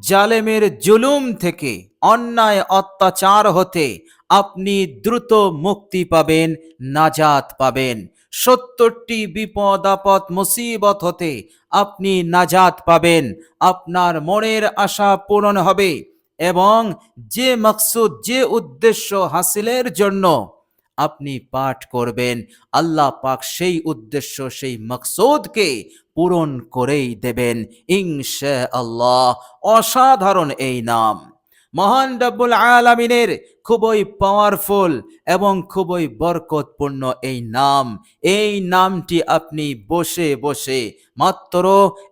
জালেমের জুলুম থেকে, অন্যায়, অত্যাচার হতে আপনি দ্রুত মুক্তি পাবেন, নাজাত পাবেন। সত্তরটি বিপদ, আপদ, মুসিবত হতে আপনি নাজাত পাবেন। আপনার মনের আশা পূরণ হবে এবং যে মকসুদ, যে উদ্দেশ্য হাসিলের জন্য আপনি পাঠ করবেন, আল্লাহ পাক সেই উদ্দেশ্য, সেই মকসুদকে পূরণ করেই দেবেন ইনশা আল্লাহ অসাধারণ এই নাম। মহান রব্বুল আলামিনের খুবই পাওয়ারফুল এবং খুবই বরকতপূর্ণ এই নাম। এই নামটি আপনি বসে বসে মাত্র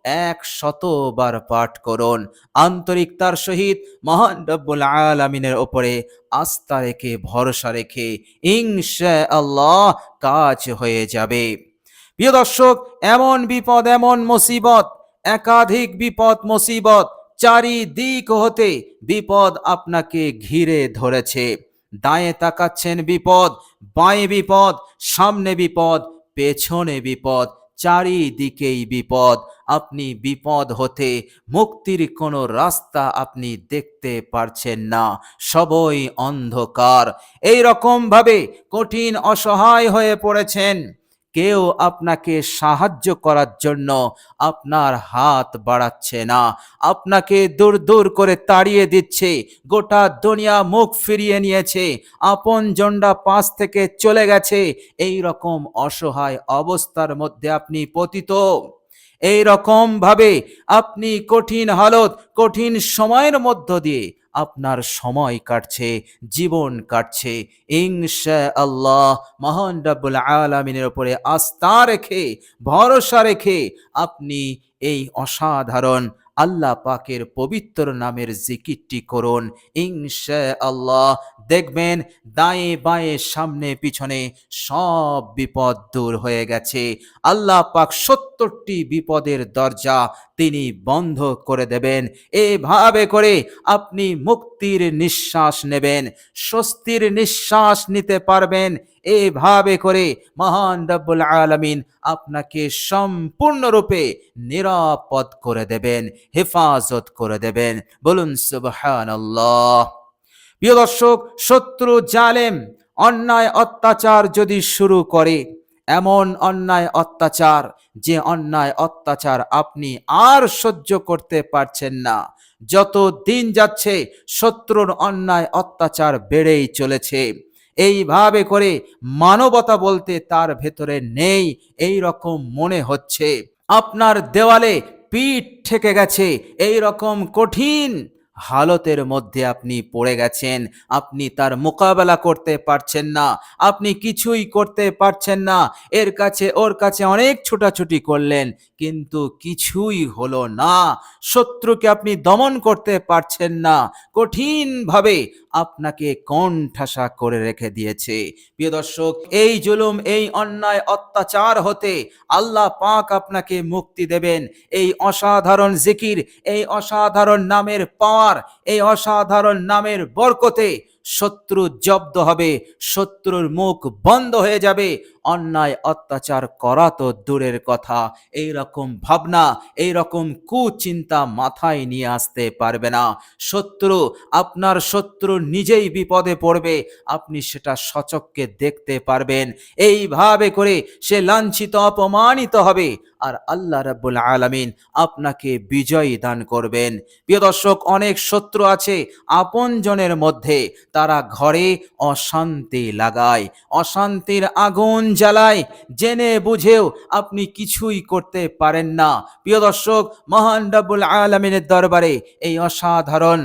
এক শতবার পাঠ করুন। আন্তরিকতার সহিত মহান রব্বুল আলামিনের ওপরে আস্থা রেখে, ভরসা রেখে ইনশা আল্লাহ কাজ হয়ে যাবে। প্রিয় দর্শক, এমন বিপদ, এমন মুসিবত, একাধিক বিপদ, মুসিবত চারিদিক হতে বিপদ আপনাকে ঘিরে ধরেছে। দায়ে তাকাচ্ছেন বিপদ, বাঁয়ে বিপদ, সামনে বিপদ, পেছনে বিপদ, চারিদিকেই বিপদ। আপনি বিপদ হতে মুক্তির কোনো রাস্তা আপনি দেখতে পারছেন না। সবই অন্ধকার। এই রকম ভাবে কঠিন, অসহায় হয়ে পড়েছেন। কেউ আপনাকে সাহায্য করার জন্য আপনার হাত বাড়াচ্ছে না। আপনাকে দূর দূর করে তাড়িয়ে দিচ্ছে। গোটা দুনিয়া মুখ ফিরিয়ে নিয়েছে। আপন জন্ডা পাশ থেকে চলে গেছে। এই রকম অসহায় অবস্থার মধ্যে আপনি পতিত। এই রকম ভাবে আপনি কঠিন হালত, কঠিন সময়ের মধ্য দিয়ে আপনার সময় কাটছে, জীবন কাটছে। ইনশা আল্লাহ মহান রাব্বুল আলামিনের উপরে আস্থা রেখে, ভরসা রেখে আপনি এই অসাধারণ আল্লাহ পাকের পবিত্র নামের জিকিরটি করুন। ইনশা আল্লাহ দেখবেন দায়ে বাঁয়ে সামনে পিছনে সব বিপদ দূর হয়ে গেছে। আল্লাহ পাক সত্তরটি বিপদের দরজা তিনি বন্ধ করে দেবেন। এভাবে করে আপনি মুক্তির নিঃশ্বাস নেবেন, স্বস্তির নিঃশ্বাস নিতে পারবেন। এভাবে করে মহান রব্বুল আলমিন আপনাকে সম্পূর্ণরূপে নিরাপদ করে দেবেন, হেফাজত করে দেবেন। বলুন, সুবহানাল্লাহ। প্রিয় দর্শক, শত্রু, জালেম, অন্যায় অত্যাচার যদি শুরু করে, এমন অন্যায় অত্যাচার যে অন্যায় অত্যাচার আপনি আর সহ্য করতে পারছেন না। যত দিন যাচ্ছে, শত্রুর অন্যায় অত্যাচার বেড়েই চলেছে। এইভাবে করে মানবতা বলতে তার ভেতরে নেই এই রকম মনে হচ্ছে। আপনার দেওয়ালে পিঠ ঠেকে গেছে এই রকম কঠিন হালতের মধ্যে আপনি পড়ে গেছেন, আপনি তার মোকাবেলা করতে পারছেন না, আপনি কিছুই করতে পারছেন না, এর কাছে ওর কাছে অনেক ছোটাছুটি করলেন, কিন্তু কিছুই হলো না। শত্রুকে আপনি দমন করতে পারছেন না। কঠিনভাবে আপনাকে কণ্ঠাসা করে রেখে দিয়েছে। প্রিয় দর্শক, এই জুলুম, এই অন্যায় অত্যাচার হতে আল্লাহ পাক আপনাকে মুক্তি দেবেন। এই অসাধারণ জিকির, এই অসাধারণ নামের পাওয়ার, এই অসাধারণ নামের বরকতে শত্রু জব্দ হবে, শত্রুর মুখ বন্ধ হয়ে যাবে। অন্যায়, অত্যাচার করা তো দূরের কথা। এই রকম ভাবনা এই রকম কুচিন্তা মাথায় নিয়ে আসতে পারবে না। শত্রু, আপনার শত্রু নিজেই বিপদে পড়বে। আপনি সেটা সচককে দেখতে পারবেন। এইভাবে করে সে লাঞ্ছিত, অপমানিত হবে। আর আল্লাহ রাব্বুল আলামিন আপনাকে বিজয় দান করবেন। প্রিয় দর্শক, অনেক শত্রু আছে আপনজনের মধ্যে। তারা ঘরে অশান্তি লাগায়। অশান্তির আগুন জ্বালায়, জেনে বুঝেও আপনি কিছুই করতে পারেন না। প্রিয় দর্শক, মহান রাব্বুল আলামিনের দরবারে এই অসাধারণ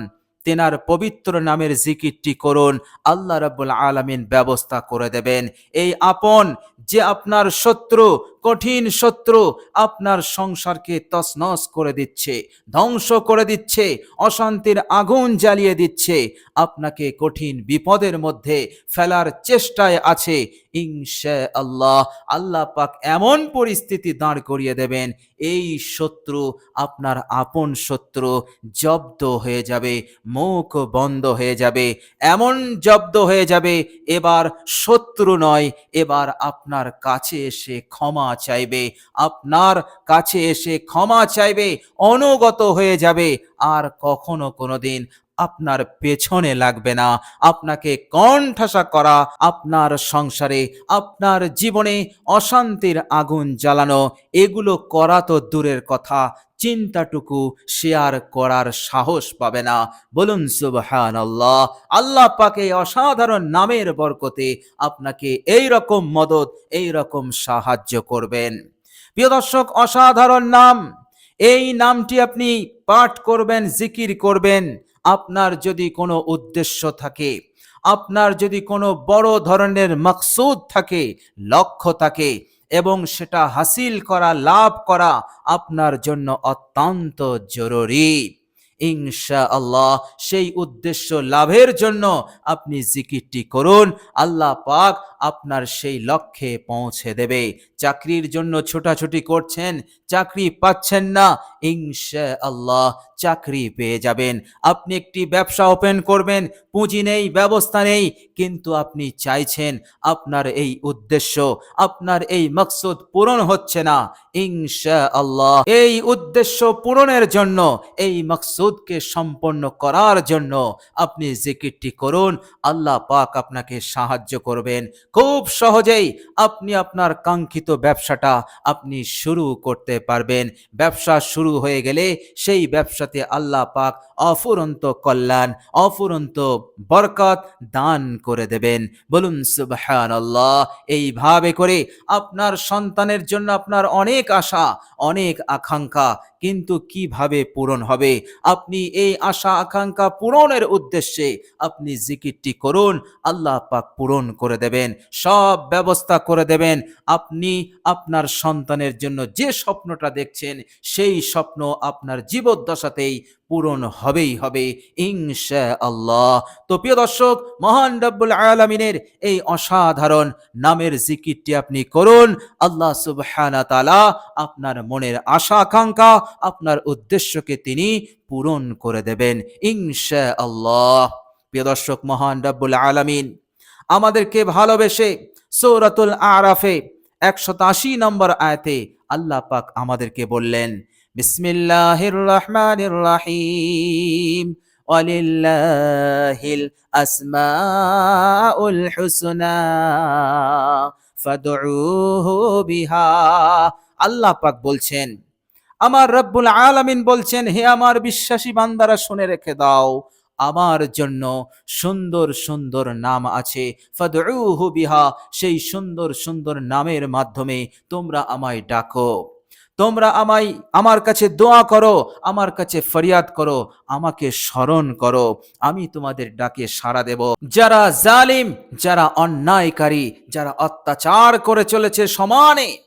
তেনার পবিত্র নামের জিকিরটি করুন। আল্লাহ রাব্বুল আলামিন ব্যবস্থা করে দেবেন। এই আপন যে আপনার শত্রু কঠিন শত্রু আপনার সংসারকে তছনছ করে দিচ্ছে, ধ্বংস করে দিচ্ছে, অশান্তির আগুন জ্বালিয়ে দিচ্ছে। আপনাকে কঠিন বিপদের মধ্যে ফেলার চেষ্টায় আছে। ইনশা আল্লাহ আল্লাহ পাক এমন পরিস্থিতি দাঁড় করিয়ে দেবেন, এই শত্রু আপনার আপন শত্রু জব্দ হয়ে যাবে, মুখ বন্ধ হয়ে যাবে, এমন জব্দ হয়ে যাবে, এবার শত্রু নয়, এবার আপনার কাছে এসে ক্ষমা চাইবে। আপনার কাছে এসে ক্ষমা চাইবে অনুগত হয়ে যাবে আর কখনো কোনোদিন আপনার পেছনে লাগবে না। আপনাকে কণ্ঠাসা করা, আপনার সংসারে, আপনার জীবনে অশান্তির আগুন জ্বালানো, এগুলো করা তো দূরের কথা। চিন্তাটুকু শেয়ার করার সাহস পাবে না। বলুন সুবহান আল্লাহ আল্লাহ পাকে অসাধারণ নামের বরকতে আপনাকে এই রকম মদত এই রকম সাহায্য করবেন। প্রিয় দর্শক, অসাধারণ নাম। এই নামটি আপনি পাঠ করবেন, জিকির করবেন। আপনার যদি কোনো উদ্দেশ্য থাকে, আপনার যদি কোনো বড় ধরনের মকসুদ থাকে, লক্ষ্য থাকে এবং সেটা হাসিল করা, লাভ করা আপনার জন্য অত্যন্ত জরুরি। ইনশা আল্লাহ সেই উদ্দেশ্য লাভের জন্য আপনি জিকিরটি করুন। আল্লাহ পাক আপনার সেই লক্ষ্যে পৌঁছে দেবে। চাকরির জন্য ছোটাছুটি করছেন, চাকরি পাচ্ছেন না। ইনশা আল্লাহ চাকরি পেয়ে যাবেন। আপনি একটি ব্যবসা ওপেন করবেন, পুঁজি নেই, ব্যবস্থা নেই, কিন্তু আপনি চাইছেন আপনার এই উদ্দেশ্য। আপনার এই মকসুদ পূরণ হচ্ছে না। ইনশা আল্লাহ এই উদ্দেশ্য পূরণের জন্য, এই মকসুদকে সম্পন্ন করার জন্য আপনি জিকিরটি করুন। আল্লাহ পাক আপনাকে সাহায্য করবেন। খুব সহজেই আপনি আপনার কাঙ্ক্ষিত ব্যবসাটা আপনি শুরু করতে পারবেন। ব্যবসা শুরু হয়ে গেলে সেই ব্যবসাতে আল্লাহ পাক অফুরন্ত কল্যাণ, অফুরন্ত বরকত দান করে দেবেন। বলুন সুবহান আল্লাহ এইভাবে করে আপনার সন্তানের জন্য আপনার অনেক আশা, অনেক আকাঙ্ক্ষা কিন্তু কীভাবে পূরণ হবে? আপনি এই আশা, আকাঙ্ক্ষা পূরণের উদ্দেশ্যে আপনি জিকিরটি করুন, আল্লাহ পাক পূরণ করে দেবেন। সব ব্যবস্থা করে দেবেন। আপনি আপনার সন্তানের জন্য যে স্বপ্নটা দেখছেন, সেই স্বপ্ন আপনার জীবদ্দশাতেই পূরণ হবেই হবে ইনশা আল্লাহ তো প্রিয় দর্শক, মহান রব্বুল আলমিনের এই অসাধারণ নামের জিকিরটি আপনি করুন। আল্লাহ সুবহানা তালা আপনার মনের আশা আকাঙ্ক্ষা আপনার উদ্দেশ্যকে তিনি পূরণ করে দেবেন ইনশা আল্লাহ প্রিয় দর্শক, মহান রব্বুল আলমিন আমাদেরকে ভালোবেসে সৌরাতুল আরাফে একশত আশি নম্বর আয়াতে আল্লাহ পাক আমাদেরকে বললেন, বিসমিল্লাহির রহমানির রহিম। ওয়ালিল্লাহিল আসমাউল হুসনা। ফাদউহু বিহা। আল্লাহ পাক বলছেন, আমার রব্বুল আলামিন বলছেন, হে আমার বিশ্বাসী বান্দারা, শুনে রেখে দাও। আমার জন্য সুন্দর সুন্দর নাম আছে। বিহা, সেই সুন্দর সুন্দর নামের মাধ্যমে তোমরা আমায় ডাকো। তোমরা আমায়, আমার কাছে দোয়া করো, আমার কাছে ফরিয়াদ করো, আমাকে স্মরণ করো। আমি তোমাদের ডাকে সাড়া দেব। যারা জালিম, যারা অন্যায়কারী, যারা অত্যাচার করে চলেছে সমানে,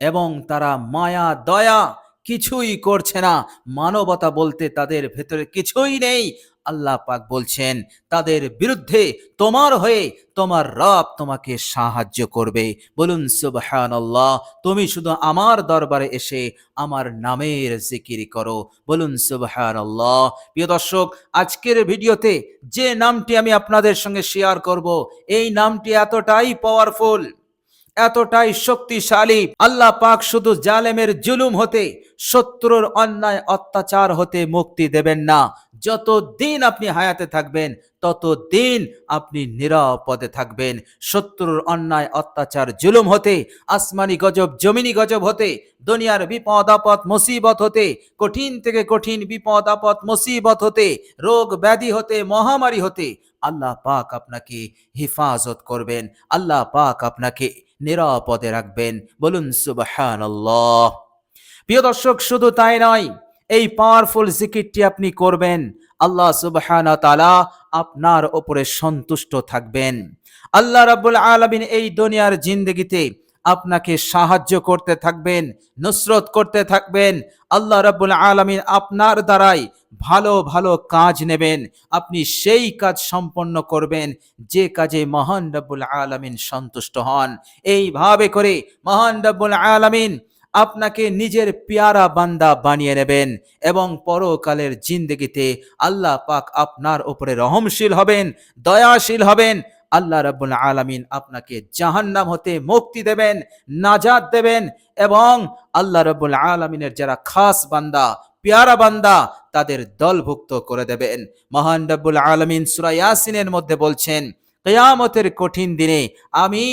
এবং তারা মায়া, দয়া কিছুই করছে না, মানবতা বলতে তাদের ভেতরে কিছুই নেই আল্লাহ পাক বলছেন, তাদের বিরুদ্ধে তোমার হয়ে তোমার রব তোমাকে সাহায্য করবে। বলুন, সুবহানাল্লাহ, তুমি শুধু আমার দরবারে এসে আমার নামের জিকির করো। বলুন, সুবহানাল্লাহ। প্রিয় দর্শক, আজকের ভিডিওতে যে নামটি আমি আপনাদের সঙ্গে শেয়ার করব, এই নামটি এতটাই পাওয়ারফুল এতটাই শক্তিশালী। আল্লাহ পাক শুধু জালেমের জুলুম হতে, শত্রুর অন্যায় অত্যাচার হতে মুক্তি দেবেন না। যত দিন আপনি হায়াতে থাকবেন তত দিন আপনি নিরাপদে থাকবেন। শত্রুর অন্যায় অত্যাচার জুলুম হতে, আসমানি গজব, জমিনি গজব হতে, দুনিয়ার বিপদ, আপদ, মুসিবত হতে, কঠিন থেকে কঠিন বিপদ, আপদ, মুসিবত হতে, রোগ ব্যাধি হতে, মহামারী হতে, আল্লাহ পাক আপনাকে হেফাজত করবেন। আল্লাহ পাক আপনাকে নিরাপদে রাখবেন। বলুন, সুবহানাল্লাহ। প্রিয় দর্শক, শুধু তাই নয়, এই পাওয়ারফুল জিকিরটি আপনি করবেন, আল্লাহ সুবহানা তাআলা আপনার ওপরে সন্তুষ্ট থাকবেন। আল্লাহ রাব্বুল আলামিন এই দুনিয়ার জিন্দগিতে আপনাকে সাহায্য করতে থাকবেন, নুসরত করতে থাকবেন। আল্লাহ রাব্বুল আলামিন আপনার দ্বারাই ভালো ভালো কাজ নেবেন। আপনি সেই কাজ সম্পন্ন করবেন, যে কাজে মহান রব্বুল আলামিন সন্তুষ্ট হন। এইভাবে করে মহান রব্বুল আলামিন আপনাকে নিজের পেয়ারা বান্দা বানিয়ে নেবেন এবং পরকালের জিন্দগিতে আল্লাহ পাক আপনার উপরে রহমশীল হবেন, দয়াশীল হবেন। আল্লাহ রাব্বুল আলামিন আপনাকে জাহান্নাম হতে মুক্তি দেবেন নাজাদ দেবেন এবং আল্লাহ রাব্বুল আলামিনের যারা খাস বান্দা, পেয়ারা বান্দা তাদের দলভুক্ত করে দেবেন। মহান রব্বুল আলমিন সূরা ইয়াসিনের মধ্যে বলছেন, কিয়ামতের কঠিন দিনে আমি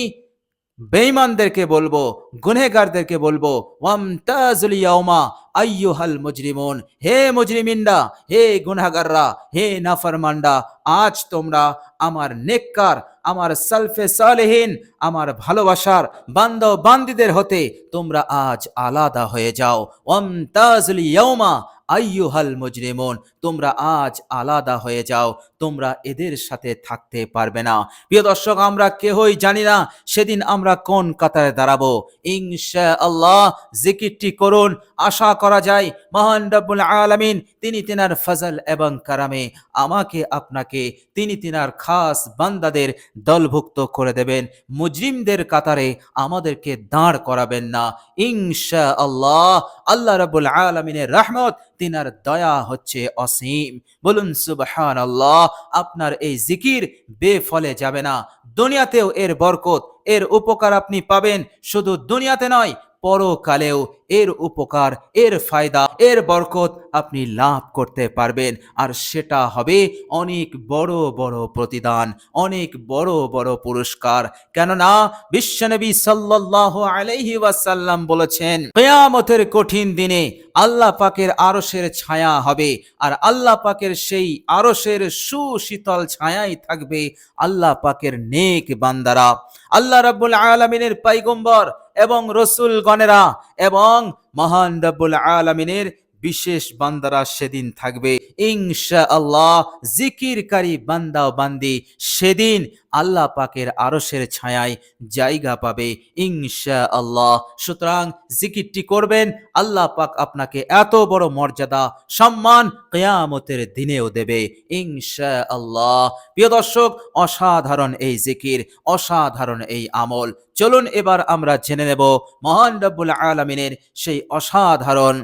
বেঈমানদেরকে বলব গুনেগারদেরকে বলব ওয়ামতাজুল ইয়াউমা মুজরিমুন। হে মুজরিমিনরা, হে গুনাহগাররা, হে নাফরমানরা, আজ তোমরা আমার নেককার, আমার সালফে সালেহীন, আমার ভালোবাসার বান্দব বান্দিদের হতে তোমরা আজ আলাদা হয়ে যাও। ওয়ামতাজুল ইয়াউমা আইয়ুহাল মুজরিমুন, তোমরা আজ আলাদা হয়ে যাও, তোমরা এদের সাথে থাকতে পারবে না। প্রিয় দর্শক, আমরা কেহই জানি না সেদিন আমরা কোন কাতারে দাঁড়াবো। ইংশা আল্লাহ জিকিরটি করুন, আশা করা যায় মহান রব্বুল আলামিন, তিনি তিনার ফজল এবং কারামে আমাকে, আপনাকে, তিনি তিনার খাস বান্দাদের দলভুক্ত করে দেবেন। মুজরিমদের কাতারে আমাদেরকে দাঁড় করাবেন না। ইনশা আল্লাহ আল্লাহ রাবুল আলমিনের রহমত, তিনার দয়া হচ্ছে অসীম। বলুন সুবহান আল্লাহ আপনার এই জিকির বেফলে যাবে না। দুনিয়াতেও এর বরকত, এর উপকার আপনি পাবেন। শুধু দুনিয়াতে নয় পরকালেও এর উপকার, এর ফায়দা, এর বরকত আপনি লাভ করতে পারবেন। আর সেটা হবে অনেক বড় বড় প্রতিদান, অনেক বড় বড় পুরস্কার। কেননা বিশ্বনবী সাল্লাল্লাহু আলাইহি ওয়াসাল্লাম বলেছেন, কিয়ামতের কঠিন দিনে আল্লাহ পাকের আরসের ছায়া হবে। আর আল্লাহ পাকের সেই আরশের সুশীতল ছায়াই থাকবে আল্লাহ পাকের নেক বান্দারা। আল্লাহ রাব্বুল আলামিনের পাইগম্বর এবং রসুল গণেরা এবং মহান রব্বুল আলামিনের বিশেষ বান্দারা সেদিন থাকবে। ইনশা আল্লাহ জিকিরকারী বান্দা বান্দি সেদিন আল্লাহ পাকের আরশের ছায়ায় জায়গা পাবে। ইনশা আল্লাহ সুতরাং জিকিরটি করবেন, আল্লাহ পাক আপনাকে এত বড় মর্যাদা, সম্মান কেয়ামতের দিনেও দেবে। ইনশা আল্লাহ প্রিয় দর্শক, অসাধারণ এই জিকির, অসাধারণ এই আমল। চলুন এবার আমরা জেনে নেব মহান রব্বুল আলমিনের সেই অসাধারণ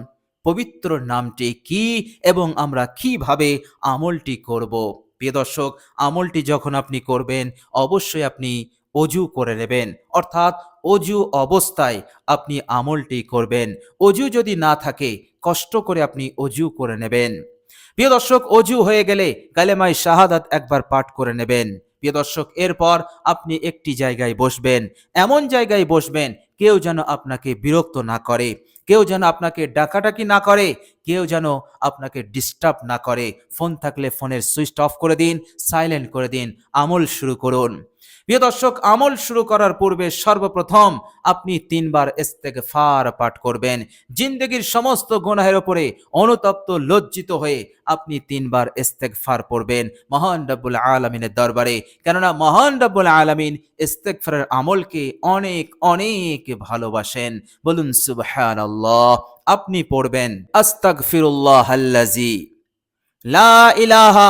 পবিত্র নামটি কি এবং আমরা কীভাবে আমলটি করব? প্রিয় দর্শক, আমলটি যখন আপনি করবেন, অবশ্যই আপনি অজু করে নেবেন। অর্থাৎ অজু অবস্থায় আপনি আমলটি করবেন। অজু যদি না থাকে, কষ্ট করে আপনি অজু করে নেবেন। প্রিয় দর্শক, অজু হয়ে গেলে কালেমাই শাহাদাত একবার পাঠ করে নেবেন। প্রিয় দর্শক, এরপর আপনি একটি জায়গায় বসবেন। এমন জায়গায় বসবেন কেউ যেন আপনাকে বিরক্ত না করে, কেউ যেন আপনাকে ডাকাডাকি না করে, কেউ যেন আপনাকে ডিস্টার্ব না করে। ফোন থাকলে ফোনের সুইচ অফ করে দিন সাইলেন্ট করে দিন, আমল শুরু করুন। প্রিয় দর্শক, আমল শুরু করার পূর্বে সর্বপ্রথম আপনি তিনবার ইস্তেগফার পাঠ করবেন। জিন্দগির সমস্ত গুনাহের উপরে অনুতপ্ত, লজ্জিত হয়ে আপনি তিনবার ইস্তেগফার পড়বেন মহান রব্বুল আলমিনের দরবারে। কেননা মহান রব্বুল আলমিন ইস্তেগফারের আমলকে অনেক অনেক ভালোবাসেন। বলুন সুবহান আপনি পড়বেন আস্তাগফিরুল্লাহ আল্লাজি লা ইলাহা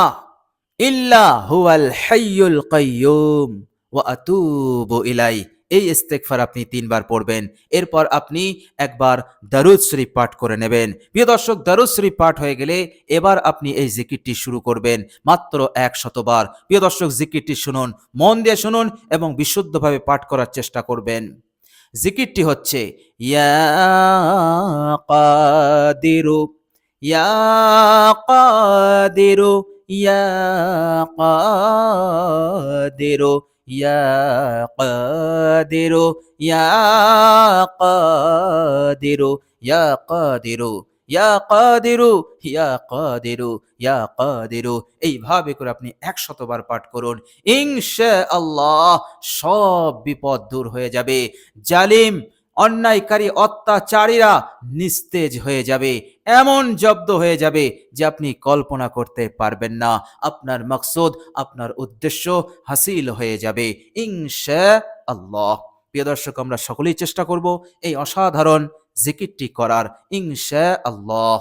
ইল্লা হুয়াল হাইয়ুল কাইয়ুম। ওয়া আতুবু ইলাই এই ইস্তেগফার আপনি তিনবার পড়বেন। এরপর আপনি একবার দারুদ শরীফ পাঠ করে নেবেন। প্রিয় দর্শক, দারুদ শরীফ পাঠ হয়ে গেলে এবার আপনি এই জিকিরটি শুরু করবেন মাত্র এক শতবার প্রিয় দর্শক, জিকিরটি শুনুন, মন দিয়ে শুনুন এবং বিশুদ্ধভাবে পাঠ করার চেষ্টা করবেন। জিকিরটি হচ্ছে, ইয়া ইয়া ইয়া ইয়া কাদিরু ইয়া কাদিরু ইয়া কাদিরু ইয়া কাদিরু ইয়া কাদিরু ইয়া কাদিরু। এইভাবে করে আপনি একশতবার পাঠ করুন। ইনশা আল্লাহ সব বিপদ দূর হয়ে যাবে। জালিম অন্যায়কারী অত্যাচারীরা নিস্তেজ হয়ে যাবে, এমন জব্দ হয়ে যাবে যে আপনি কল্পনা করতে পারবেন না। আপনার মকসুদ, আপনার উদ্দেশ্য হাসিল হয়ে যাবে। ইংশ আল্লাহ প্রিয় দর্শক, আমরা সকলেই চেষ্টা করব এই অসাধারণ জিকিরটি করার। ইংশ আল্লাহ